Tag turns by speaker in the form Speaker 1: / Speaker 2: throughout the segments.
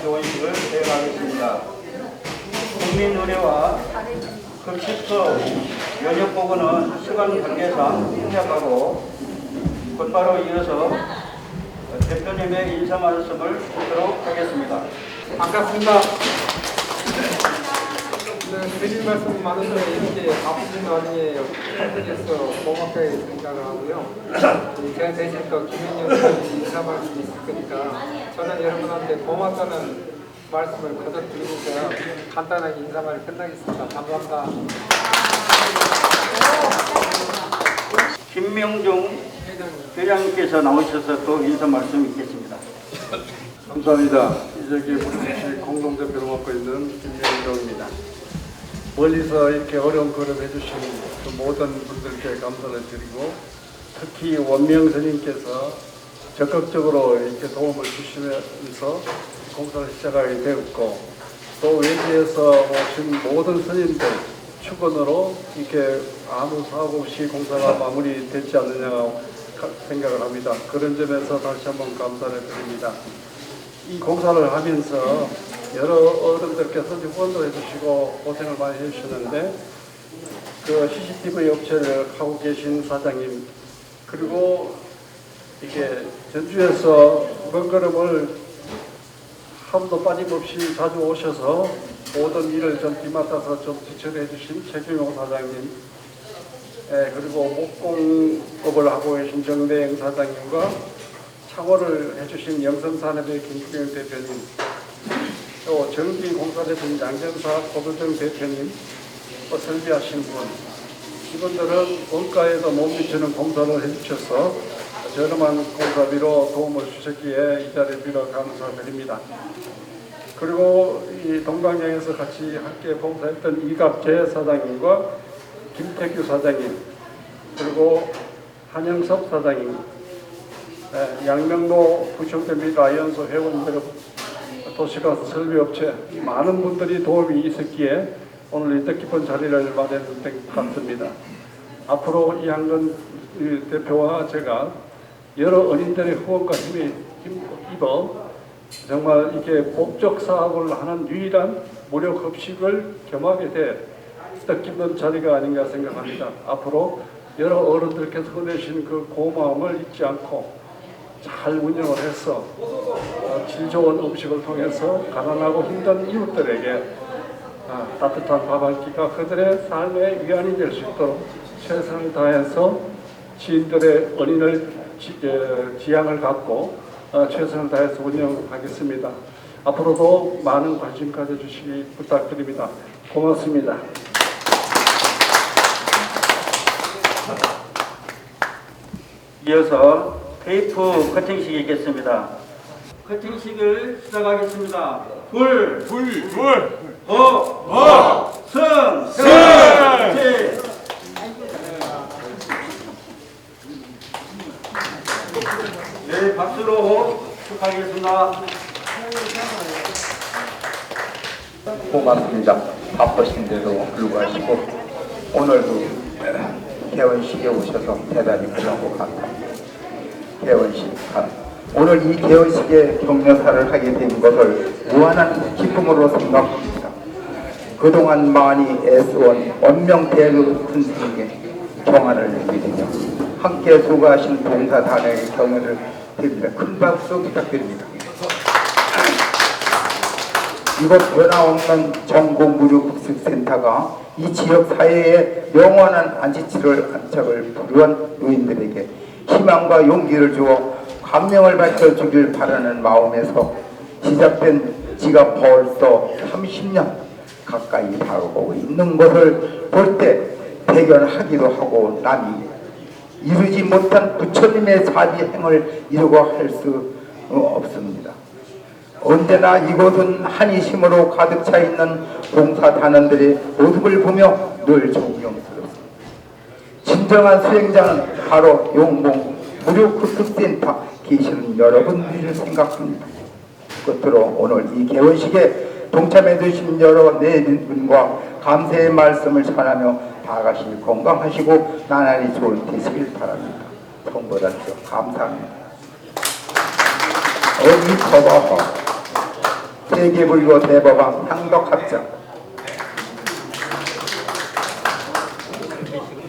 Speaker 1: 이어서 영봉 무료급식센터 개원식을 대행하겠습니다. 국민의료와 급식소 면역보건은 시간 관계상 생략하고 곧바로 이어서 대표님의 인사 말씀을 듣도록 하겠습니다.
Speaker 2: 반갑습니다. 네, 드릴 말씀 많은데 이렇게 아프신 와중에 한국에서 고맙게 생각을 하고요. 이 제가 대신 또 김현영 의원님 인사 말씀이 있을 거니까 저는 여러분한테 고맙다는 말씀을 거듭 드리면서 간단하게 인사말 끝나겠습니다. 감사합니다. 회장님.
Speaker 1: 회장님께서 나오셔서 또 인사 말씀 있겠습니다.
Speaker 3: 감사합니다. 분식 공동대표로 맡고 있는 김명정입니다. 멀리서 이렇게 어려운 걸음 해주신 그 모든 분들께 감사를 드리고 특히 원명 스님께서 적극적으로 이렇게 도움을 주시면서 공사를 시작하게 되었고 또 외지에서 오신 모든 스님들 축원으로 이렇게 아무 사고 없이 공사가 마무리되지 않느냐고 생각을 합니다. 그런 점에서 다시 한번 감사를 드립니다. 이 공사를 하면서 여러 어른들께서 후원도 해주시고 고생을 많이 해주셨는데 그 CCTV 업체를 하고 계신 사장님 그리고 이게 전주에서 먹거름을 하루도 빠짐없이 자주 오셔서 모든 일을 좀 뒤맡아서 좀 지척해 주신 최규용 사장님 예, 그리고 목공업을 하고 계신 정대영 사장님과 창호를 해주신 영성산업의 김국영 대표님, 또 전기 공사대신 양정사 고도정 대표님, 또 설비하신 분, 이분들은 원가에도 못 미치는 공사를 해주셔서 저렴한 공사비로 도움을 주셨기에 이 자리에 빌어 감사드립니다. 그리고 이 동강역에서 같이 함께 봉사했던 이갑재 사장님과 김태규 사장님, 그리고 한영섭 사장님, 예, 양명로 부총대및 아이언소 회원들 도시가스 설비업체 많은 분들이 도움이 있었기에 오늘 이 뜻깊은 자리를 마련된 것 같습니다. 앞으로 이한근 이 대표와 제가 여러 어린들의 후원과 힘에 힘입어 정말 이게 목적 사업을 하는 유일한 무료 급식을 겸하게 돼 뜻깊은 자리가 아닌가 생각합니다. 앞으로 여러 어른들께서 보내신 그 고마움을 잊지 않고 잘 운영을 해서 어, 질 좋은 음식을 통해서 가난하고 힘든 이웃들에게 아, 따뜻한 밥 한 끼가 그들의 삶의 위안이 될 수 있도록 최선을 다해서 지인들의 은인을 지, 에, 지향을 갖고 어, 최선을 다해서 운영하겠습니다. 앞으로도 많은 관심 가져주시기 부탁드립니다. 고맙습니다.
Speaker 1: 이어서 테이프 커팅식이 있겠습니다. 커팅식을 시작하겠습니다. 불,
Speaker 4: 불, 불,
Speaker 1: 어, 어, 승, 승, 제. 네, 박수로 축하하겠습니다.
Speaker 5: 고맙습니다. 바쁘신데도 불구하고 오늘도 개원식에 오셔서 대단히 고맙고 감사합니다. 개원식 아, 오늘 이 개원식에 격려사를 하게 된 것을 무한한 기쁨으로 생각합니다. 그동안 많이 애쓰온 원명대의 선생에게 경안을 드리며 함께 수고하신 봉사단의 경연을 드립니다. 큰 박수 부탁드립니다. 이곳 변화없는 전공무료급식센터가 이 지역 사회에 영원한 안지치를 안착을 부유한 노인들에게 희망과 용기를 주어 감명을 밝혀주길 바라는 마음에서 시작된 지가 벌써 30년 가까이 다가오고 있는 것을 볼 때 대견하기도 하고 남이 이루지 못한 부처님의 자비행을 이루고 할 수 없습니다. 언제나 이곳은 한이심으로 가득 차 있는 봉사단원들의 모습을 보며 늘 존경스럽습니다. 진정한 수행자는 바로 용봉 무료급식센터 계시는 여러분들을 생각합니다. 끝으로 오늘 이 개원식에 동참해 주신 여러 내분과 감사의 말씀을 전하며 다같이 건강하시고 나날이 좋은 되시길 바랍니다. 통보하십시오. 감사합니다. 어디 커버허 세계불교 대법원 상덕합장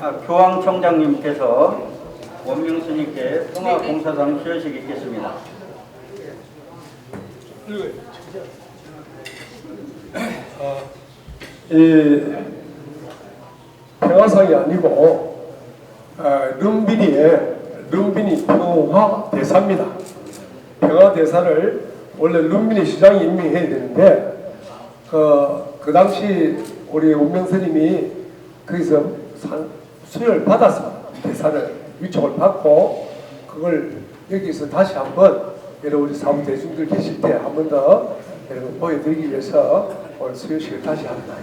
Speaker 1: 아, 교황청장님께서 원명 스님께 통화봉사상 수여식 있겠습니다.
Speaker 4: 이 평화상이 아니고 어, 룸비니의 룸비니 평화 대사입니다. 평화 대사를 원래 룸비니 시장이 임명해야 되는데 그, 그 당시 우리 운명스님이 거기서 상, 수여를 받았습니다. 대사를 위촉을 받고 그걸 여기서 다시 한번 여러분 우리 사무 대중들 계실 때 한 번 더 여러분 보여드리기 위해서 오늘 수요식을 다시 한번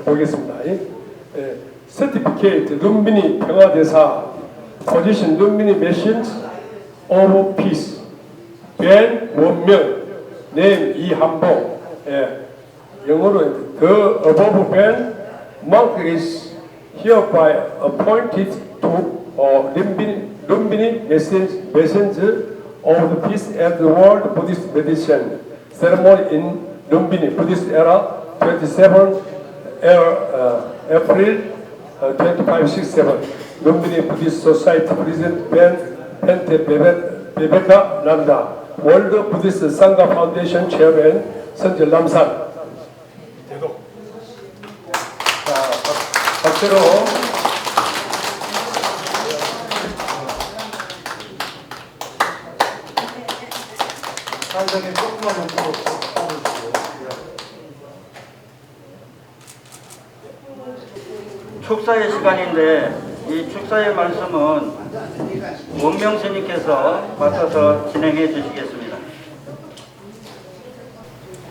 Speaker 4: 해보겠습니다. 예, Certificate 룸비니 평화대사 Position 룸비니 Machines of Peace. 벤 원명 네임 이한봉 예, 영어로 The above Ben Monk is hereby appointed to uh, Lumbini, Lumbini Messenger, Messenger of the Peace and the World Buddhist Meditation Ceremony in Lumbini, Buddhist era, 27 era, uh, April uh, 2567. Lumbini Buddhist Society President Ben Pente Bebe- Rebecca Nanda, World Buddhist Sangha Foundation Chairman 선재 남산. 자, 박- 박수로
Speaker 1: 축사의 시간인데 이 축사의 말씀은 원명 스님께서 맡아서 진행해 주시겠습니다.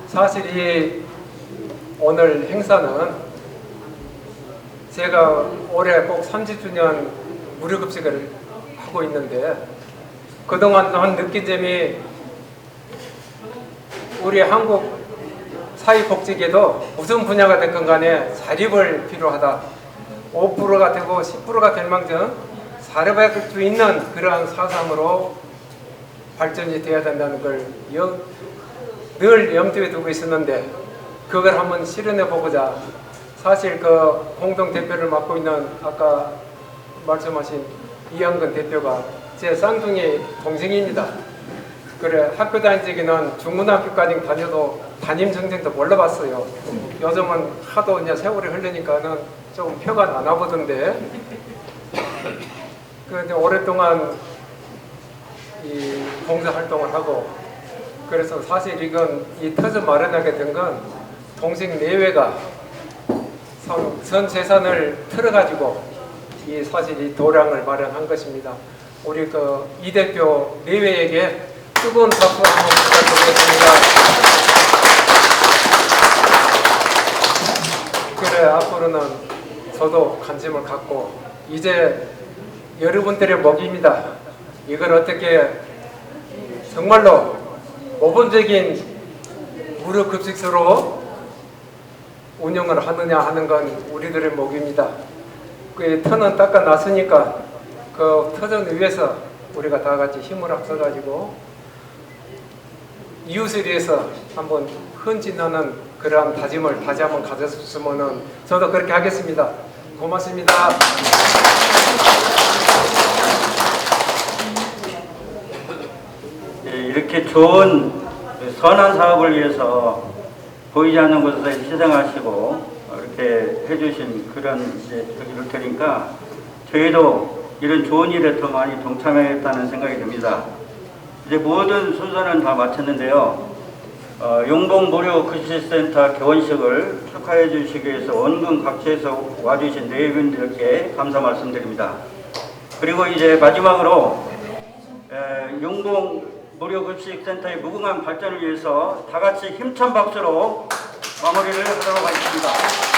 Speaker 2: 사실 이 오늘 행사는 제가 올해 꼭 30주년 무료급식을 하고 있는데 그동안 한 느낀 점이 우리 한국 사회복지계도 무슨 분야가 됐건 간에 자립을 필요하다. 5%가 되고 10%가 될 만큼 살아갈 수 있는 그러한 사상으로 발전이 되어야 된다는 걸 여- 늘 염두에 두고 있었는데 그걸 한번 실현해 보고자 사실 그 공동 대표를 맡고 있는 아까 말씀하신 이영근 대표가 제 쌍둥이 동생입니다. 그래 학교 다닐 적에는 중고등학교까지 다녀도 담임 정책도 몰라봤어요. 요즘은 하도 이제 세월이 흐르니까는 조금 표가 나나 보던데. 그런데 오랫동안 이 봉사 활동을 하고 그래서 사실 이건 이 터져 마련하게 된 건 동생 내외가 선, 전 재산을 틀어가지고 이 사실 이 도량을 마련한 것입니다. 우리 그 이 대표 내외에게 뜨거운 박수 한번 부탁드리겠습니다. 그래 앞으로는 저도 관심을 갖고 이제 여러분들의 먹입니다. 이걸 어떻게 정말로 모범적인 무료 급식소로 운영을 하느냐 하는 건 우리들의 목입니다. 그 터는 닦아 놨으니까 그 터전 위해서 우리가 다 같이 힘을 합쳐가지고 이웃을 위해서 한번 헌신하는 그러한 다짐을 다시 한번 가졌으면은 저도 그렇게 하겠습니다. 고맙습니다.
Speaker 1: 예, 이렇게 좋은 선한 사업을 위해서 보이지 않는 곳에서 희생하시고 이렇게 해주신 그런 이제 저기를 들으니까 저희도 이런 좋은 일에 더 많이 동참하겠다는 생각이 듭니다. 이제 모든 순서는 다 마쳤는데요. 어, 용봉 무료 급식센터 개원식을 축하해 주시기 위해서 원근 각지에서 와주신 내분들께 감사 말씀드립니다. 그리고 이제 마지막으로 에, 용봉 무료 급식센터의 무궁한 발전을 위해서 다 같이 힘찬 박수로 마무리를 하도록 하겠습니다.